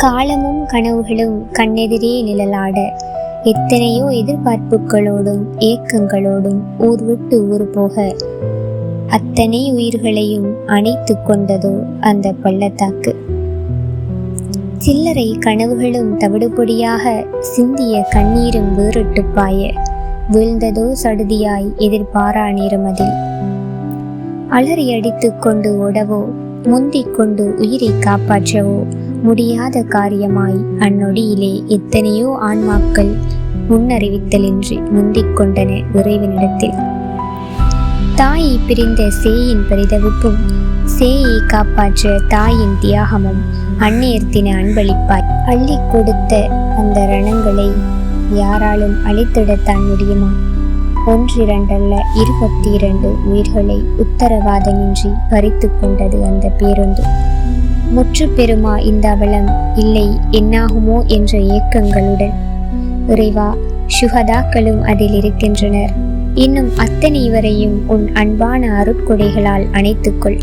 காலமும் கனவுகளும் கண்ணெதிரே நிழலாட. எத்தனையோ எதிர்பார்ப்புகளோடும் ஏக்கங்களோடும் ஊர் விட்டு ஊர் போக. அத்தனை உயிர்களையும் அணைத்து கொண்டதோ அந்த பள்ளத்தாக்கு. சில்லறை கனவுகளும் தவிடுபொடியாக சிந்திய கண்ணீரும் வேறிட்டு பாய. வீழ்ந்ததோ சடுதியாய் எதிர்பாரா நேரமதில். அலறி அடித்து கொண்டு ஓடவோ முந்திக் கொண்டு உயிரை காப்பாற்றவோ முடியாத காரியமாய் அந்நொடியிலே எத்தனையோ ஆன்மாக்கள் முன்னறிவித்தலின்றி முந்திக் கொண்டன இறைவனிடத்தில். தாயை பிரிந்த சேயின் பரிதவிப்பும் சேயை காப்பாற்ற தாயின் தியாகமும் அந்நேர்த்தின அன்பளிப்பாய். அள்ளி கொடுத்த அந்த ரணங்களை யாராலும் அழித்திடத்தான் முடியுமா? ஒன்றிரண்டல்ல இருபத்தி இரண்டு உயிர்களை உத்தரவாதமின்றி பறித்து கொண்டது அந்த பேருந்து. முற்று பெறுமா இந்த அவலம்? இல்லை என்னாகுமோ என்ற ஏக்கங்களுடன். இறைவா சுகதாக்களும் அதில் இருக்கின்றனர். இன்னும் அத்தனை இவரையும் உன் அன்பான அருட்கொடைகளால் அணைத்துக்கொள்.